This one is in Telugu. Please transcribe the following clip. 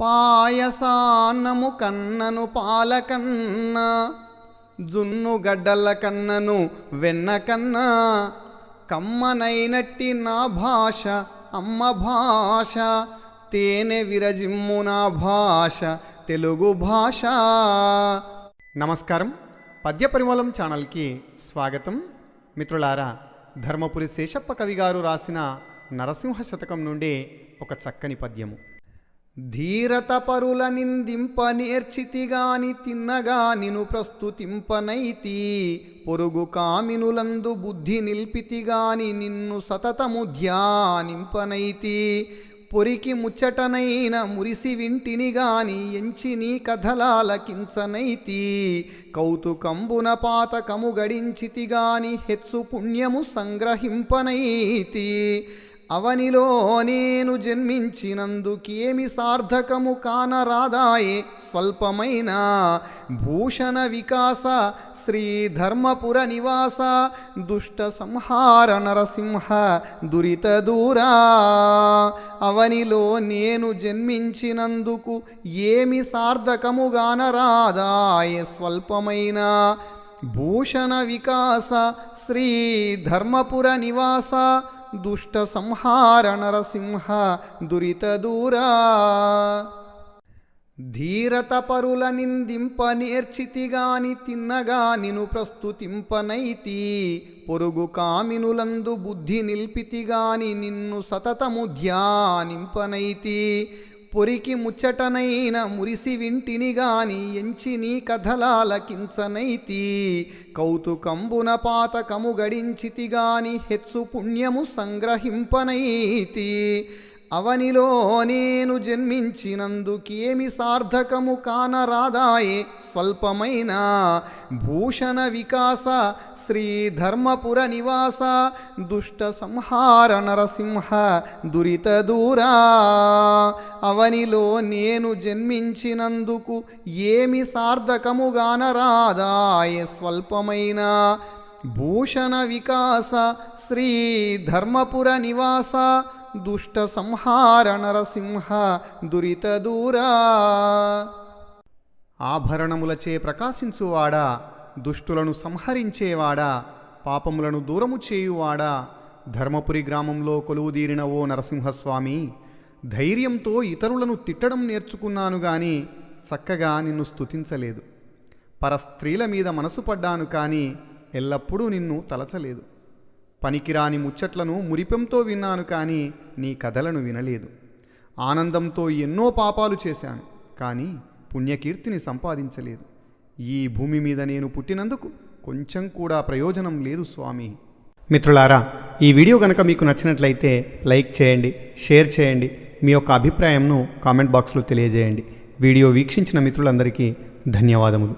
పాయసాన్నము కన్నను పాలకన్న జున్ను గడ్డల కన్నను వెన్నకన్నా కమ్మనైనట్టి నా భాష అమ్మ భాష తేనె విరజిమ్ము నా భాష తెలుగు భాష. నమస్కారం. పద్య పరిమళం ఛానల్కి స్వాగతం. మిత్రులారా ధర్మపురి శేషప్ప కవి గారు రాసిన నరసింహ శతకం నుండి ఒక చక్కని పద్యము. ధీరత పరుల నిందింప నేర్చితిగాని తిన్నగా నిను ప్రస్తుతింపనైతి. పొరుగు కామినులందు బుద్ధి నిల్పితిగాని నిన్ను సతతము ధ్యానింపనైతి. పొరికి ముచ్చటనైన మురిసి వింటిని గాని ఎంచి నీ కథలాలకించనైతి కౌతుకంబున పాతకము గడించితి గాని హెచ్చు పుణ్యము సంగ్రహింపనైతి. అవనిలో నేను జన్మించినందుకేమి సార్థకము కానరాదాయే స్వల్పమైన భూషణ వికాస శ్రీ ధర్మపుర నివాస దుష్ట సంహార నరసింహ దురిత దూరా. అవనిలో నేను జన్మించినందుకు ఏమి సార్థకముగానరాదాయే స్వల్పమైన భూషణ వికాస శ్రీ ధర్మపుర నివాస దుష్ట సంహార నరసింహ దురిత దూరా ధీరత పరుల నిందింప నేర్చితిగాని తిన్నగా నిను ప్రస్తుతింపనైతి పొరుగు కామినులందు బుద్ధి నిల్పితిగాని నిన్ను సతతము ధ్యానింపనైతి పొరికి ముచ్చటనైన మురిసి వింటిని గాని ఎంచి నీ కథలాలకించనైతి కౌతుకంబున పాతకము గడించితి గాని హెచ్చు పుణ్యము సంగ్రహింపనైతి. అవనిలో నేను జన్మించినందుకేమి సార్థకము కానరాదాయే. స్వల్పమైన భూషణ వికాస శ్రీధర్మపుర నివాస దుష్ట సంహార నరసింహ దురిత దూరా. అవనిలో నేను జన్మించినందుకు ఏమి సార్థకముగానరాదాయే స్వల్పమైన భూషణ వికాస శ్రీ ధర్మపుర నివాస దుష్ట సంహార నరసింహ దురిత దూరా ఆభరణములచే ప్రకాశించువాడా దుష్టులను సంహరించేవాడా పాపములను దూరము చేయువాడా ధర్మపురి గ్రామంలో కొలువుదీరిన ఓ నరసింహస్వామి ధైర్యంతో ఇతరులను తిట్టడం నేర్చుకున్నాను గాని చక్కగా నిన్ను స్తుతించలేదు. పరస్త్రీల మీద మనసు పడ్డాను కానీ ఎల్లప్పుడూ నిన్ను తలచలేదు. పనికిరాని ముచ్చట్లను మురిపెంతో విన్నాను కానీ నీ కథలను వినలేదు. ఆనందంతో ఎన్నో పాపాలు చేశాను కానీ పుణ్యకీర్తిని సంపాదించలేదు. ఈ భూమి మీద నేను పుట్టినందుకు కొంచెం కూడా ప్రయోజనం లేదు స్వామి. మిత్రులారా ఈ వీడియో కనుక మీకు నచ్చినట్లయితే లైక్ చేయండి షేర్ చేయండి మీ యొక్క అభిప్రాయంను కామెంట్ బాక్స్లో తెలియజేయండి. వీడియో వీక్షించిన మిత్రులందరికీ ధన్యవాదములు.